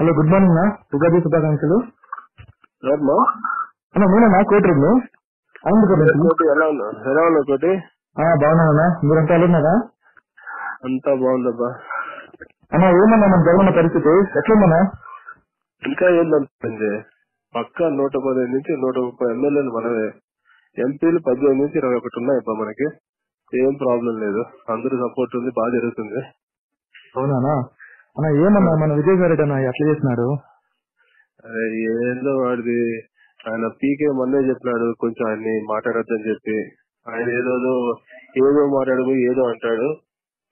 Hello good morning నా ఉగాది శుభాకాంక్షలు. ఎవరమ్మా అన్న నేనన్నా కోటరెడ్డి కోటి ఎలా ఉన్నావు ఎలా ఉన్నావు కోటి? బాగున్నానన్నా మీరంతా వెళ్ళున్నారా అంతా బాగుందబ్బా. అన్న ఏమన్నా మన జరుగున్న పరిస్థితి? ఎట్లుందన్నా ఇంకా ఏంటంటే పక్క నూట పదిహేను నుంచి నూట ముప్పై ఎమ్మెల్యేలు మనమే ఎంపీలు పద్దెనిమిది నుంచి ఇరవై ఒకటి ఉన్నాయి అబ్బా మనకి. ఏం ప్రాబ్లం లేదు. అందరూ సపోర్ట్ ఉంది బాగా జరుగుతుంది. అవునానా అన్న ఏమన్నా మన విజయ్ రెడ్డి అన్న ఎట్లా చేసినాడు ఏందో వాడిది. ఆయన పీకే మొన్నే చెప్పినాడు కొంచెం ఆయన్ని మాట్లాడొద్దని చెప్పి. ఆయన ఏదో ఏదో మాట్లాడు ఏదో అంటాడు.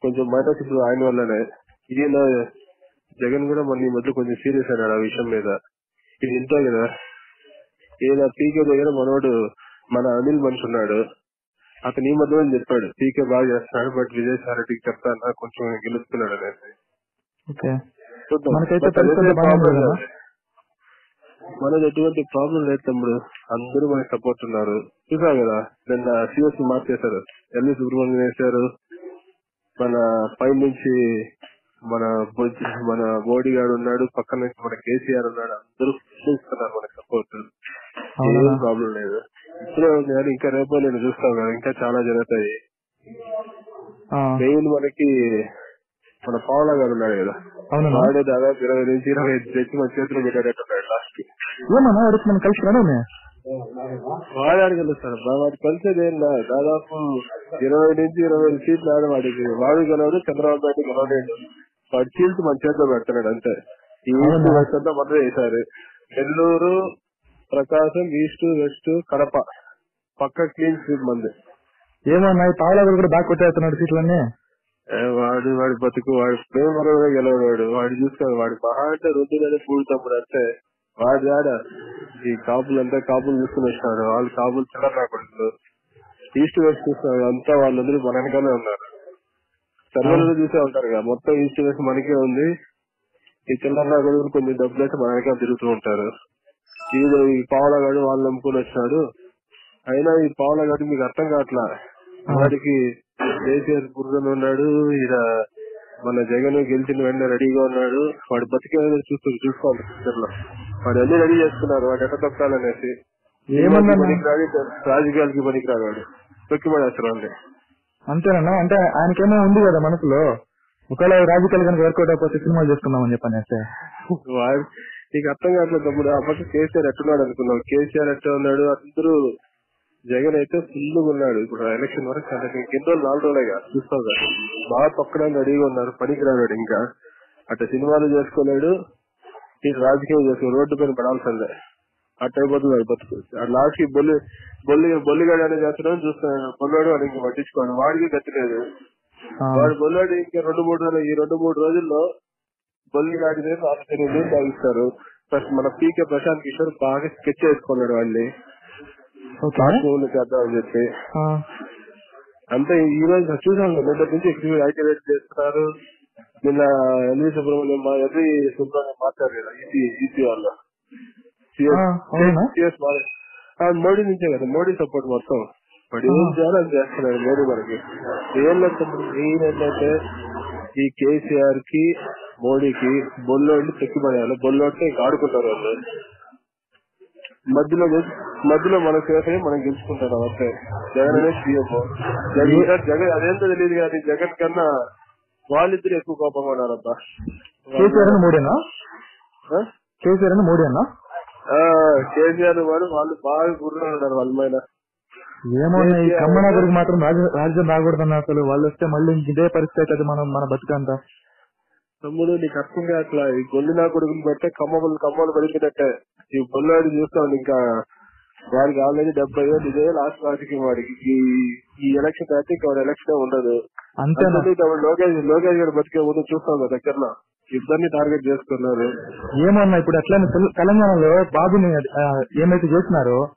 కొంచెం మైనస్ ఆయన వల్లనే. ఈయన జగన్ కూడా మన ఈ మధ్య కొంచెం సీరియస్ అన్నాడు ఆ విషయం మీద. ఇది ఇంతే కదా? ఈయన పీకే దగ్గర మనోడు మన అనిల్ మనిషి ఉన్నాడు. అతను ఈ మధ్య చెప్పాడు పీకే బాగా చేస్తున్నాడు బట్ విజయసాయి రెడ్డికి చెప్తాను కొంచెం గెలుస్తున్నాడు అనేసి. ఓకే. మనకైతే? లేదు. మనది ఎటువంటి ప్రాబ్లం లేదు తమ్ముడు. అందరూ మనకి సపోర్ట్ ఉన్నారు. చూసా కదా నిన్న సిఎస్ మార్చేశారు. ఎల్వి సుబ్రహ్మణ్యం వేశారు. మన పై నుంచి మన మన మోడీ గారు ఉన్నాడు. పక్కన నుంచి మన కేసీఆర్ ఉన్నాడు. అందరూ ఇస్తున్నారు మనకి సపోర్ట్ ఏం ప్రాబ్లం లేదు. ఇప్పుడే ఉంది కానీ ఇంకా రేపు నేను చూస్తాను కదా ఇంకా చాలా జరుగుతాయి. మెయిన్ మనకి మన పావలా గారు ఉన్నాడు కదా. వాడే దాదాపు ఇరవై నుంచి ఇరవై ఐదు తెచ్చి మన చేతిలో పెట్టేటట్టున్నాడు లాస్ట్ ఏమన్నా అడిగి మనం కలిసినాడు వాడు అడగలుస్తాడు వాడు కలిసేది ఏం లేదు. దాదాపు ఇరవై నుంచి ఇరవై ఐదు సీట్లు ఆడ వాడికి. వాడు గెలవడు చంద్రబాబు నాయుడు గెలవలేడు వాడి సీట్లు మన చేతిలో పెడుతున్నాడు అంతే. ఈ ఈస్ట్ వెస్ట్ అంతా మొదలు వేశారు. Nellore Prakasam east west Kadapa. పక్క క్లీన్ స్వీప్ మంది. ఏమన్నా ఈ పావులా గారు కూడా బాగా కొట్టేస్తున్నాడు సీట్లన్నీ. వాడు వాడి బతుకు వాడి ప్రేమలో గెలవడాడు వాడు చూసుకోడు వాడి మహా అంటే రొద్దుగానే పూడుతప్పుడు అంటే వాడి ఆడ ఈ కాపులంతా కాపులు చూసుకుని వచ్చినాడు. వాళ్ళు కాపులు చిల్లర రాకూడదు. ఈస్ట్ వెస్ట్ చూస్తున్నారు అంతా వాళ్ళందరూ మన వెనకాలే ఉన్నారు. సర్వేలో చూసే ఉంటారు కదా. మొత్తం ఈస్ట్ వెస్ట్ మనకే ఉంది. ఈ చిల్లర రాకూడదు కొంచెం డబ్బులు అయితే మన వెనకాల తిరుగుతూ ఉంటారు. ఈ పావులగాడు వాళ్ళు నమ్ముకుని వచ్చినాడు. అయినా ఈ పావులగాడు మీకు అర్థం కావట్లా? వాడికి కేసీఆర్ బుర్రలో ఉన్నాడు ఈడ మన జగన్ గెలిచిన వెంటనే రెడీగా ఉన్నాడు. వాడు బతికే చూస్తూ చూసుకోవాలి ఫ్యూచర్లో వాడు అన్ని రెడీ చేసుకున్నారు వాడు పనికి రాడు రాజకీయాలకి పనికి రాగాడు పడేస్తారు వాళ్ళని అంతేనన్నా అంటే ఆయనకేమో ఉంది కదా మనసులో. ఒకవేళ రాజకీయాలు కనుక వర్కౌట్ అయిపోతే సినిమాలు చేసుకుందామని చెప్పనేస్తే వాడు నీకు అర్థం కావట్లేదు తమ్ముడు. ఆ పక్క కేసీఆర్ ఎట్టున్నాడు అనుకున్నావు? కేసీఆర్ ఎట్లా ఉన్నాడు? అందరూ జగన్ అయితే ఫుల్ ఉన్నాడు. ఇప్పుడు ఎలక్షన్ వరకు చాలా ఎన్ని రోజులు నాలుగు రోజులేగా చూస్తావు కదా. బాగా తొక్కడానికి రెడీగా ఉన్నారు పనికి రాడు ఇంకా. అటు సినిమాలు చేసుకోలేడు ఇటు రాజకీయం చేసుకో రోడ్డు పైన పడాల్సిందే. అట్ట అయిపోతుంది బతుకు బతుకు లాస్ట్ బొల్లి బొల్లి బొల్లిగాడు అనేది చేస్తున్నాడు చూస్తున్నాడు. బొల్లాడు అని ఇంకా పట్టించుకోండి. వాడికి గతిలేదు వాడు బొల్లాడు ఇంకా రెండు మూడు రోజులు ఈ రెండు మూడు రోజుల్లో బొల్లిగాడి మీద ఆశ్చర్యం ఎనిమిది తాగిస్తారు. ప్లస్ మన పీకే ప్రశాంత్ కిషోర్ బాగా స్కెచ్ చేసుకున్నాడు వాళ్ళని చేద్దామని చెప్పి. అంతే ఈ రోజు చూసాం కదా, నిన్నటి నుంచి ఎక్కువ యాక్టివేట్ చేస్తున్నారు. నిన్న ఎల్వి సుబ్రహ్మణ్యం ఎల్వి సుబ్రహ్మణ్యం మాట్లాడారు కదా ఈసీ ఈసీ వాళ్ళు ఆ, అవునా? సిఎస్ మోడీ నుంచే కదా మోడీ సపోర్ట్ మొత్తం. వాడు ఏం చేయాలో అది చేస్తున్నాడు మోడీ మనకి. ఏం లేదు మెయిన్ ఏంటంటే ఈ కేసీఆర్కి మోడీకి బొల్లోడిని తెక్కి పడేయాలి బొల్లోడితే ఇంకా ఆడుకుంటారు వాళ్ళు. మధ్యలో మధ్యలో మనం అయ్యి మనం గెలుచుకుంటాం అంతే జగన్ అనే సీఎం. జగన్ జగన్ అదేంటో తెలియదు కానీ జగన్ కన్నా వాళ్ళిద్దరు ఎక్కువ కోపంగా ఉన్నారబ్బా. కేసీఆర్ మోడీనా? కేసీఆర్ మోడీనా? కేసీఆర్ వాడు వాళ్ళు బాగా గుర్రం ఉన్నారు వాళ్ళ మీద. ఏమో ఈ కమ్మన గురికి మాత్రం రాజ- రాజ్యం రాకూడదన్న అసలు. వాళ్ళు వస్తే మళ్ళీ ఇదే పరిస్థితి అవుతుంది మనం మన బతుకంతా. తమ్ముడు నీకు అర్థం కావట్లా? ఈ గొల్లినా కొడుకుని పెట్టే కమ్మలు కమ్మలు పడిపోయినట్టే ఈ బొల్లాడు చూస్తాను ఇంకా. వాడికి ఆల్రెడీ డెబ్బై వేలు ఇదే లాస్ట్ రాజకీయం వాడికి. ఈ ఈ ఎలక్షన్ అయితే ఇంకా వాడి ఎలక్షన్ ఉండదు. తమ్ముడు లోకేష్ లోకేష్ గారు బతికే ముందు చూస్తాం కదా దగ్గరలో. ఇద్దరిని టార్గెట్ చేసుకున్నారు. ఏమన్నా ఇప్పుడు అట్లనే తెల- తెలంగాణలో బాబుని ఏమైతే చేసినారో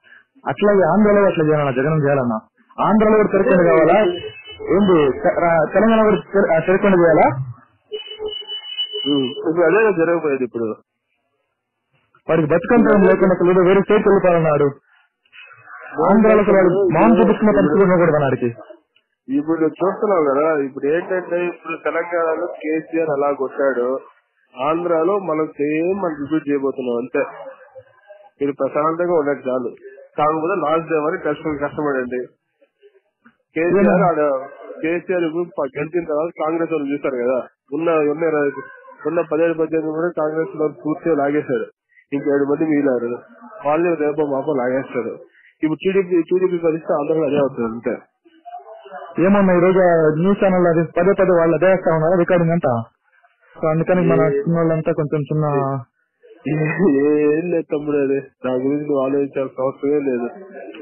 అట్లాగే ఆంధ్రలో అట్లా చేయాలన్నా జగన్ చేయాలన్నా? ఆంధ్రలో కూడా తెరకుండా కావాలా? ఏంటి తెలంగాణ కూడా తెరకుండా చేయాలా. ఇప్పుడు అదే జరగబోయేది ఇప్పుడు. వాడికి బతుకంతరం లేకుండా ఏదో వేరే స్టేట్ వెళ్ళిపోవాలన్నాడు. ఆంధ్రాలో అసలు వాడు మామూలు చూపించుకున్న పరిస్థితి ఉండకూడదు అన్నాడికి. ఇప్పుడు చూస్తున్నాం కదా. ఇప్పుడు ఏంటంటే ఇప్పుడు తెలంగాణలో కేసీఆర్ అలా కొట్టాడు. ఆంధ్రాలో మనం సేమ్ మనం రిపీట్ చేయబోతున్నాం అంతే. మీరు ప్రశాంతంగా ఉండదు చాలు. కాకపోతే లాస్ట్ డే వరకు కష్టం కష్టపడండి. కేసీఆర్ ఆడ కేసీఆర్ గెలిచిన తర్వాత కాంగ్రెస్ వాళ్ళు చూస్తారు కదా. ఉన్న ఉన్న ఉన్న పదిహేడు పద్దెనిమిది కూడా కాంగ్రెస్లో పూర్తిగా లాగేశారు. ఇంకేడు మంది మిగిలారు. వాళ్ళు రేపో మాపో లాగేస్తారు. ఇప్పుడు టీడీపీ టీడీపీ పరిస్థితి ఆంధ్రలో అదే అవుతుంది అంతే. ఏమన్నా ఈ రోజు న్యూస్ ఛానల్ అది పదే పదే వాళ్ళు అదే వేస్తా ఉన్నారు రికార్డింగ్ అంతా? సో అందుకని మన చిన్న వాళ్ళంతా కొంచెం చిన్న ఏం లేదు తమ్ముడు అది. నా గురించి నువ్వు ఆలోచించాల్సిన అవసరమే లేదు.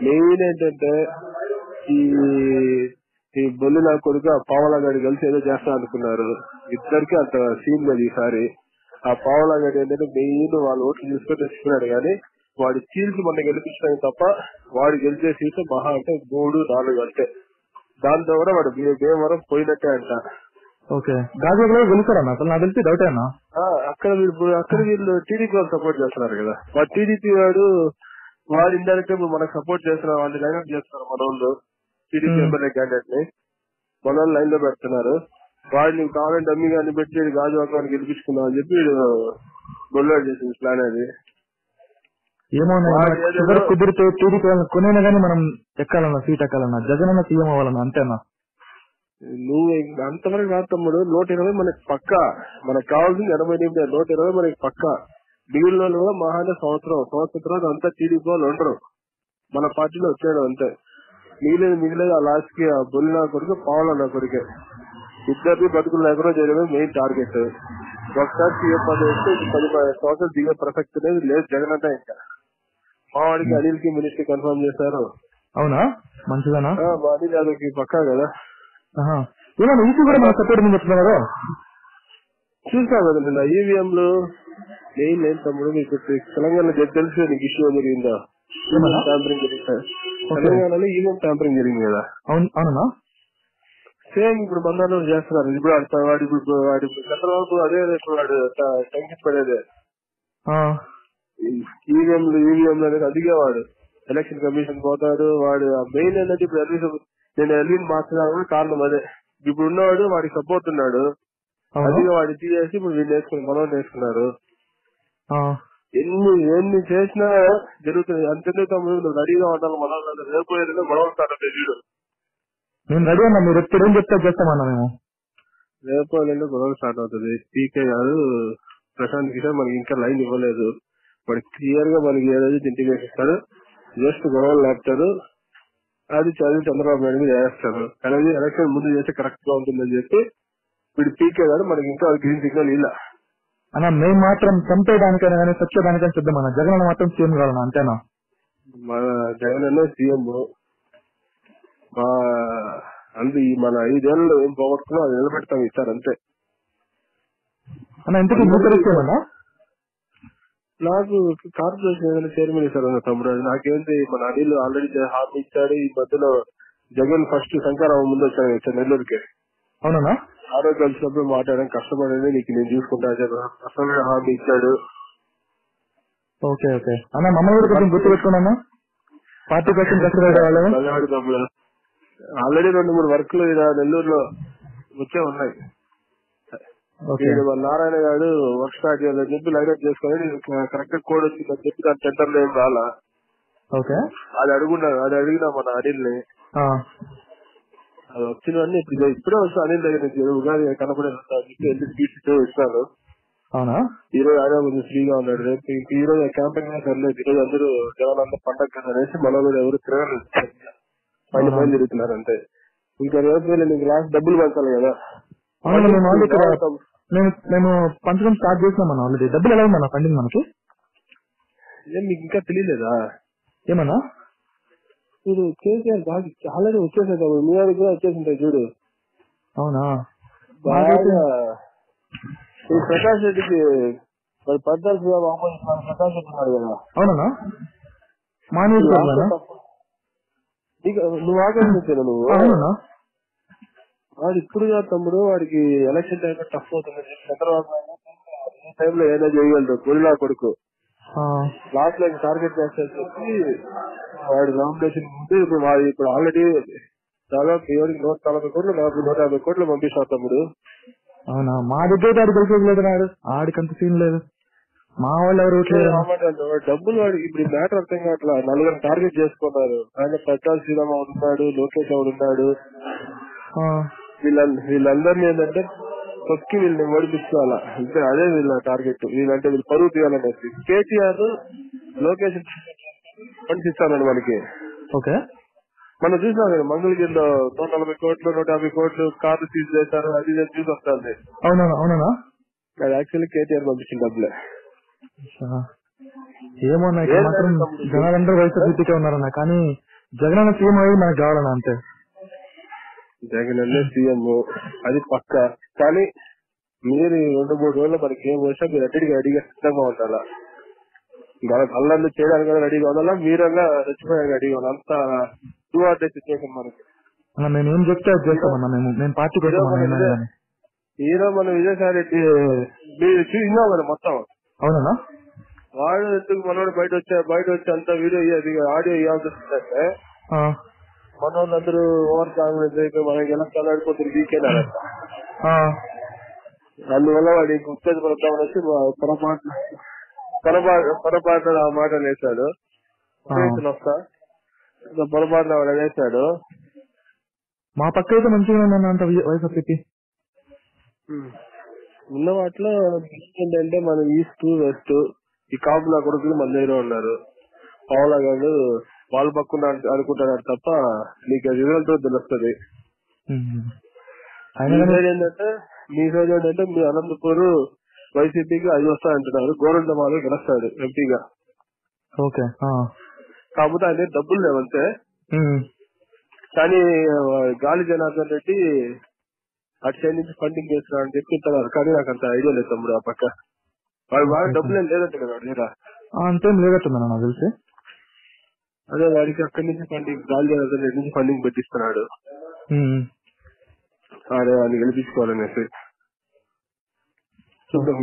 మెయిన్ ఏంటంటే ఈ ఈ బొల్లి నా కొడుకు పావలా గడి కలిసి ఏదో చేస్తా అనుకున్నారు. ఇద్దరికి అంత సీన్ లేదు ఈసారి. ఆ పావలా గడి ఏంటంటే మెయిన్ వాళ్ళు ఓట్లు తీసుకొని తెచ్చుకున్నాడు కానీ వాడి సీల్స్ మొన్న గెలిపించడానికి తప్ప వాడు గెలిచే సీట్లు మహా అంటే మూడు నాలుగు అంటే దాంతో కూడా వాడు భీమవరం పోయినట్టే అంట. ఓకే. గాజువాకలో గెలుస్తారన్న అసలు నాకు తెలిసి డౌట్ అయినా ఆ, అక్కడ వీళ్ళు అక్కడ వీళ్ళు టీడీపీ వాళ్ళు సపోర్ట్ చేస్తున్నారు కదా. వాడు టీడీపీ వాడు వాడు ఇండైరెక్ట్ ఇప్పుడు మనకు సపోర్ట్ చేస్తున్నారు వాళ్ళు లైన్ అప్ చేస్తున్నారు మన వాళ్ళు. టీడీపీ. ఎమ్మెల్యే క్యాండిడేట్ని. మన వాళ్ళు లైన్లో పెడుతున్నారు. వాడిని కావాలని డమ్మి గాని పెట్టి వీడు గాజువాకాన్ని గెలిపించుకుందాం అని చెప్పి వీడు గొల్లాడు చేసింది ప్లాన్ అది. ఏమో వాడు కుదిరితే టీడీపీ కొనైనా మనం ఎక్కాలన్నా సీట్ ఎక్కాలన్నా. జగన్ అన్న సీఎం అవ్వాలన్నా అంతేనా? నువ్వు అంతవరకు కాదు తమ్ముడు నూట ఇరవై మనకి పక్క. మనకు కావాల్సింది ఎనభై ఎనిమిది నూట ఇరవై మనకి పక్క. మిగిలిన వాళ్ళు కూడా మహానే సంవత్సరం సంవత్సరం తర్వాత అంతా టీడీపీ వాళ్ళు ఉండరు. మన పార్టీలో వచ్చాడు అంతే. మిగిలేదు మిగిలేదు ఆ లాస్ట్కి ఆ బొల్లి నా కొడుకు పావుల నా కొడుకే. ఇద్దరిని బతుకులు లేకుండా చేయడమే మెయిన్ టార్గెట్ ఒకసారి సీఎం పది వస్తే పది సంవత్సరాలు దిగే ప్రసక్తి అనేది లేదు జగన్ అంటే ఇంకా. మా వాడికి అనిల్కి మినిస్టర్ కన్ఫర్మ్ చేశారు. అవునా? మంచిదేనా? మా అనిల్ యాదవ్కి పక్కా కదా. కూడా మన సపోర్ట్ చూసా కదా నిన్న ఈవీఎంలు మెయిన్ ఏం తమ్ముడు మీకు తెలంగాణలో తె- తెలుసు నీకు ఇష్యూ జరిగిందా? ట్యాంపరింగ్ జరిగింది? ఓకే. తెలంగాణలో ఈవీఎం ట్యాంపరింగ్ జరిగింది కదా. అవునా? సేమ్ ఇప్పుడు బంధాలు చేస్తున్నారు. ఇప్పుడు వాడు వాడు ఇప్పుడు వాడు చంద్రబాబు అదే ఇప్పుడు వాడు టెన్షన్ పడేదే. ఈవీఎంలు ఈవీఎంలు అనేది అదిగేవాడు. ఎలక్షన్ కమిషన్ పోతాడు వాడు మెయిన్ ఏంటంటే ఇప్పుడు ఎల్వీ నేను ఎల్వీని మార్చడానికి కారణం అదే. ఇప్పుడు ఉన్నవాడు వాడికి సపోర్ట్ ఉన్నాడు. అదిగా వాడు తీసేసి ఇప్పుడు వీళ్ళు వేసుకుని మనం వేసుకున్నారు. ఎన్ని ఎన్ని చేసినా జరుగుతుంది. అంతెందుకు తమ్ముడు? నువ్వు రెడీగా ఉండాలి మనం రేపు ఏదైనా స్టార్ట్ వీడు. నేను రెడీ అన్నా మీరు ఎప్పుడు ఏం చెప్తే చేస్తామన్నా మేము? రేపు గొడవ స్టార్ట్ అవుతుంది. పీకే గారు ప్రశాంత్ కిషోర్ మనకి ఇంకా లైన్ ఇవ్వలేదు. వాడు క్లియర్గా మనకి ఏదైతే ఇంటిమేషన్ ఇస్తాడు జస్ట్ గొడవలు లేపుతాడు. అది చదివి చంద్రబాబు నాయుడు మీద వేస్తాడు. కానీ ఎలక్షన్ ముందు చేస్తే కరెక్ట్గా ఉంటుందని చెప్పి వీడు పీకే గారు మనకి ఇంకా గ్రీన్ సిగ్నల్ ఇలా అన్న మేము మాత్రం చంపేయడానికైనా కానీ చచ్చేదానికైనా సిద్ధమన్నా జగన్ మాత్రం సీఎం కావాలన్నా అంతేనా? మన జగన్ అన్న సీఎం. మా అందు మన ఐదేళ్ళలో ఏం పోగొట్టుకున్నా అది నిలబెడతాం ఇస్తారు అంతే. నాకు కార్పొరేషన్ ఏదైనా చైర్మన్ ఇస్తారు అన్న తమ్ముడు? నాకేంటి మన అనిల్ ఆల్రెడీ హామీ ఇచ్చాడు. ఈ మధ్యలో జగన్ ఫస్ట్ శంకరావు ముందు వచ్చాను వచ్చాను నెల్లూరుకి. అవునా? ఆ రోజు కలిసినప్పుడు మాట్లాడడం కష్టపడేది. నీకు నేను చూసుకుంటా అసలు హామీ ఇచ్చాడు. Okay okay. అన్న మమ్మల్ని కూడా కొంచెం గుర్తు పెట్టుకున్నా పార్టీ కోసం కష్టపడే తమ్ముడు. ఆల్రెడీ రెండు మూడు వర్క్లు నెల్లూరులో వచ్చే ఉన్నాయి. వీడు నారాయణ గారు వర్క్ స్టార్ట్ చేయాలని చెప్పి లైన్ అప్ చేసుకొని కరెక్ట్ కోడ్ వచ్చిందని చెప్పి దాని టెండర్ ఏం రాలా. ఓకే. అది అడుగున్నా అది అడిగినా మన అనిల్ని అది వచ్చినవన్నీ ఇప్పుడు ఇప్పుడే వచ్చి అనిల్ దగ్గర నుంచి ఉగాది కనపడే చెప్పి తీసుకుంటూ వచ్చినాను అవునా? ఈ రోజు ఆయన కొంచెం ఫ్రీగా ఉన్నాడు. రేపు ఈ రోజు సర్లేదు ఈ రోజు అందరూ జనాలు అందరూ పండగ కదా అనేసి మన వాళ్ళు ఎవరు తిరగలేదు. పైన పైన తిరుగుతున్నారు అంతే. ఇంకా రేపు నీకు లాస్ట్ డబ్బులు పంచాలి కదా. మేము మేము పంచడం స్టార్ట్ చేసినాం అన్న ఆల్రెడీ డబ్బులు ఎలా ఉందన్న ఫండింగ్ మనకి? ఏం మీకు ఇంకా తెలియలేదా? ఏమన్నా? మీరు కేసీఆర్ బాగా ఆల్రెడీ వచ్చేసాయి కదా మీ వాడికి కూడా వచ్చేసింటాయి చూడు. అవునా? బాగా ఈ ప్రకాష్ రెడ్డికి పద్దాలు ప్రకాష్ రెడ్డి ఉన్నాడు కదా. అవునా మా నువ్వు ఆకర్షించాను నువ్వు. వాడు ఇప్పుడు కాదు తమ్ముడు వాడికి ఎలక్షన్ టైంలో టఫ్ అవుతుంది. చంద్రబాబు ఈ టైంలో ఏదో చేయగలరు పొలిలా కొడుకు. లాస్ట్లో టార్గెట్ చేస్తారని చెప్పి వాడు నామినేషన్ ముందు ఇప్పుడు వాడు ఇప్పుడు ఆల్రెడీ దాదాపు ఎవరికి నూట నలభై కోట్లు నాకు నూట యాభై కోట్లు పంపిస్తారు తమ్ముడు. అవునా? మా దగ్గర ఆడు గెలిచేది ఆడు ఆడికి అంత సీన్ లేదు. మా వాళ్ళు ఎవరు డబ్బులు వాడి ఇప్పుడు మ్యాటర్ అర్థం కావట్లా. నలుగురు టార్గెట్ చేసుకున్నారు. ఆయన ప్రకాశ్ శ్రీరామ్ ఉన్నాడు లోకేష్ ఒకడు ఉన్నాడు. వీళ్ళ వీళ్ళందరినీ ఏంటంటే తొక్కి వీళ్ళని ఓడిపించాలా. అంటే అదే వీళ్ళ టార్గెట్. వీళ్ళంటే వీళ్ళు పరువు తీయాలనేసి కేటీఆర్ లోకేష్ ఫండ్స్ ఇస్తానండి మనకి. ఓకే. మనం చూసాం కదా మంగళగిరిలో నూట నలభై కోట్లు నూట యాభై కోట్లు కార్లు సీజ్ చేశారు అది చూసి వస్తుంది. అవునా అవునా? అది యాక్చువల్లీ కేటీఆర్ పంపించిన డబ్బులే. ఏమన్నా ఇక్కడ మాత్రం. జనాలందరూ వైఎస్ఆర్సీపీకే ఉన్నారన్న కానీ జగన్ అన్న సీఎం అయ్యి మనకు కావాలన్నా అంతే. జగన్ అనే సీఎం అది పక్క. కానీ మీరు రెండు మూడు రోజులు మనకి ఏం వచ్చినా మీరు అడిగి అడిగే సిద్ధంగా ఉండాలా? మన కళ్ళల్లో చేయడానికి రెడీగా ఉండాలా? మీరంగా రెచ్చిపోయాక రెడీగా ఉండాలి? అంత టూ ఆర్ డే సిచ్యువేషన్ మనకి. అన్న మేము ఏం చెప్తే అది చేస్తామన్నా మేము మేము పార్టీ అన్న కానీ ఈరోజు మన విజయసాయి రెడ్డి మీరు చూసినా మరి మొత్తం. అవునా వాడు ఎందుకు మనోడు బయట వచ్చా బయట వచ్చి అంతా వీడియో అది ఆడియో ఇవ్వాల్సి వస్తుందంటే మన వాళ్ళందరూ ఓవర్ కాన్ఫిడెన్స్ అయిపోయి మనకి ఎలా కలాడిపోతుంది వీకెండ్ అనంట అందువల్ల వాడి ఉత్తేజపడతాం అనేసి మా పొరపాటు పొరపాటు పొరపాటు ఆ మాట అనేసాడు వస్తా పొరపాటున వాడు అనేసాడు మా పక్క అయితే మంచిగా ఉందన్న అంత వైఎస్ఆర్సీపీ ఉన్న వాటిలో ఏంటంటే మన ఈస్ట్ వెస్ట్ ఈ కాపుల కొడుకులు మన దగ్గర ఉన్నారు. పావులా గారు వాళ్ళ పక్కన అనుకుంటున్నారు తప్ప నీకు రిజల్ట్ తెలుస్తుంది. ఏంటంటే మీ సైడ్ ఏంటంటే మీ అనంతపూర్ వైసీపీకి ఐదు వస్తా అంటున్నారు. గోరంటమాలు గెలుస్తాడు ఎంపీగా. ఓకే కాకపోతే ఆయన డబ్బులు లేవంతే. కానీ గాలి జనార్దన్ రెడ్డి అటు సైడ్ నుంచి ఫండింగ్ చేస్తున్నాడు అని చెప్పి ఇంటున్నారు కానీ నాకు అంత ఐడియా లేదు తమ్ముడు ఆ పక్క. వాడు బాగా డబ్బులు ఏం లేదంట కదా దగ్గర అంతేం లేదట్టుందన్న నాకు తెలిసి. అదే వాడికి అక్కడి నుంచి ఫండింగ్ గాలి నుంచి ఫండింగ్ పెట్టిస్తున్నాడు. అదే వాడిని గెలిపించుకోవాలనేసి.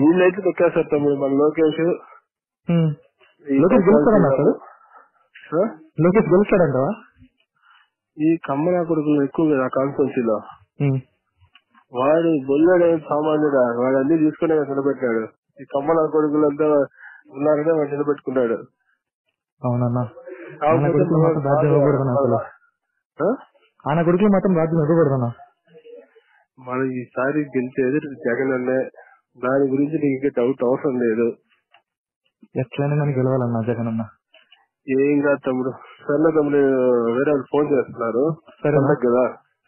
వీళ్ళైతే తొక్కేస్తారు తమ్ముడు మన లోకేష్. లోకేష్ గెలుస్తాడన్న? లోకేష్ గెలుస్తాడంటవా? ఈ కమ్మనా కొడుకులు ఎక్కువ కదా కాన్స్టెన్సీలో వాడు బొల్లడే సామాన్యుడా? వాడు అన్ని తీసుకునే నిలబెట్టాడు. ఈ కమ్మల కొడుకులంతా ఉన్నారనే వాడు నిలబెట్టుకున్నాడు. అవునన్నా. ఆయన కొడుకులు మాత్రం రాజ్యం ఇవ్వకూడదన్న మనం ఈసారి గెలిచేది జగన్ అన్నే దాని గురించి నీకు ఇంకా డౌట్ అవసరం లేదు. ఎట్లయినా కానీ గెలవాలన్నా జగన్ అన్న. ఏం కాదు తమ్ముడు. సరే తమ్ముడు వేరే వాళ్ళు ఫోన్ చేస్తున్నారు? పండగ కదా.